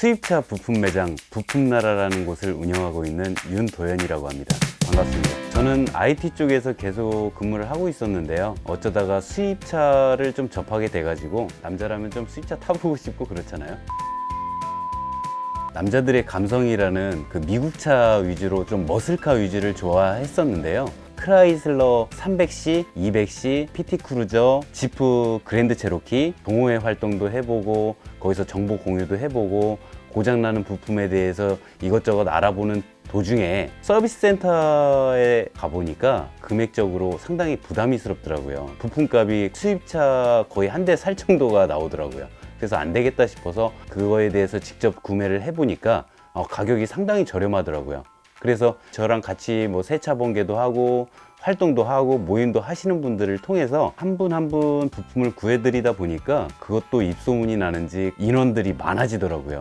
수입차 부품 매장 부품나라라는 곳을 운영하고 있는 윤도현이라고 합니다. 반갑습니다. 저는 IT 쪽에서 계속 근무를 하고 있었는데요. 어쩌다가 수입차를 좀 접하게 돼가지고 남자라면 좀 수입차 타보고 싶고 그렇잖아요. 남자들의 감성이라는 그 미국차 위주로 좀 머슬카 위주를 좋아했었는데요. 크라이슬러 300C, 200C, PT 크루저, 지프 그랜드 체로키, 동호회 활동도 해보고 거기서 정보 공유도 해보고 고장나는 부품에 대해서 이것저것 알아보는 도중에 서비스 센터에 가보니까 금액적으로 상당히 부담이스럽더라고요. 부품값이 수입차 거의 한 대 살 정도가 나오더라고요. 그래서 안 되겠다 싶어서 그거에 대해서 직접 구매를 해보니까 어, 가격이 상당히 저렴하더라고요. 그래서 저랑 같이 뭐 세차 번개도 하고 활동도 하고 모임도 하시는 분들을 통해서 한 분 한 분 부품을 구해드리다 보니까 그것도 입소문이 나는지 인원들이 많아지더라고요.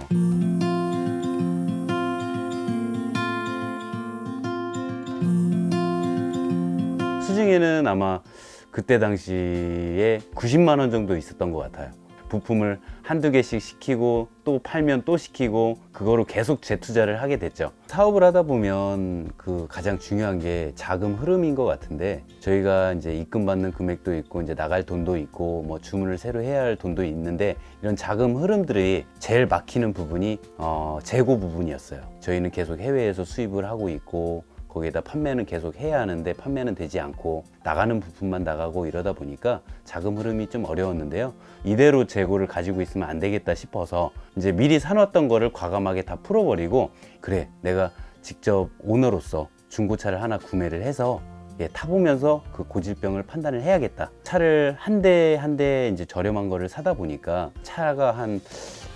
수중에는 아마 그때 당시에 90만 원 정도 있었던 것 같아요. 부품을 한두 개씩 시키고 또 팔면 또 시키고 그거로 계속 재투자를 하게 됐죠. 사업을 하다 보면 그 가장 중요한 게 자금 흐름인 것 같은데 저희가 이제 입금 받는 금액도 있고 이제 나갈 돈도 있고 뭐 주문을 새로 해야 할 돈도 있는데 이런 자금 흐름들이 제일 막히는 부분이 어, 재고 부분이었어요. 저희는 계속 해외에서 수입을 하고 있고 거기에다 판매는 계속 해야 하는데 판매는 되지 않고 나가는 부품만 나가고 이러다 보니까 자금 흐름이 좀 어려웠는데요. 이대로 재고를 가지고 있으면 안 되겠다 싶어서 이제 미리 사놨던 거를 과감하게 다 풀어버리고 그래 내가 직접 오너로서 중고차를 하나 구매를 해서 예, 타보면서 그 고질병을 판단을 해야겠다. 차를 한 대 한 대 이제 저렴한 거를 사다 보니까 차가 한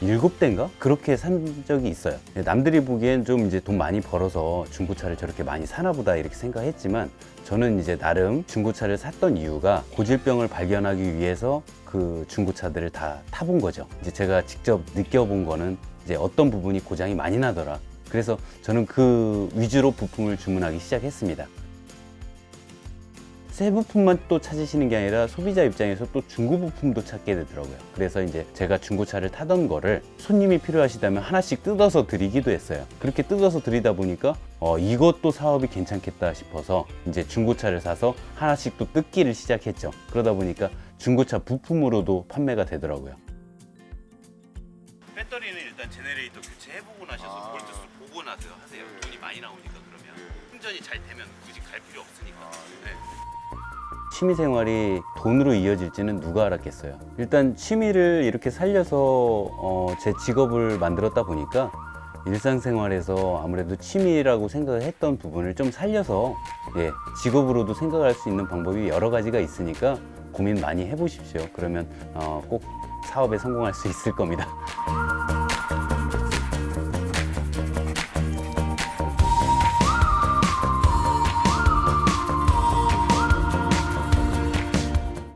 일곱 대인가? 그렇게 산 적이 있어요. 예, 남들이 보기엔 좀 이제 돈 많이 벌어서 중고차를 저렇게 많이 사나 보다 이렇게 생각했지만 저는 이제 나름 중고차를 샀던 이유가 고질병을 발견하기 위해서 그 중고차들을 다 타본 거죠. 이제 제가 직접 느껴본 거는 이제 어떤 부분이 고장이 많이 나더라. 그래서 저는 그 위주로 부품을 주문하기 시작했습니다. 새 부품만 또 찾으시는 게 아니라 소비자 입장에서 또 중고 부품도 찾게 되더라고요. 그래서 이제 제가 중고차를 타던 거를 손님이 필요하시다면 하나씩 뜯어서 드리기도 했어요. 그렇게 뜯어서 드리다 보니까 어, 이것도 사업이 괜찮겠다 싶어서 이제 중고차를 사서 하나씩 또 뜯기를 시작했죠. 그러다 보니까 중고차 부품으로도 판매가 되더라고요. 배터리는 일단 제네레이터 교체해보고 나셔서 아. 볼트수 보고 나서 하세요. 돈이 많이 나오니까 그러면 충전이 잘 되면 굳이 갈 필요 없으니까. 네. 취미 생활이 돈으로 이어질지는 누가 알았겠어요. 일단 취미를 이렇게 살려서 어, 제 직업을 만들었다 보니까 일상생활에서 아무래도 취미라고 생각을 했던 부분을 좀 살려서 예, 직업으로도 생각할 수 있는 방법이 여러 가지가 있으니까 고민 많이 해보십시오. 그러면 어, 꼭 사업에 성공할 수 있을 겁니다.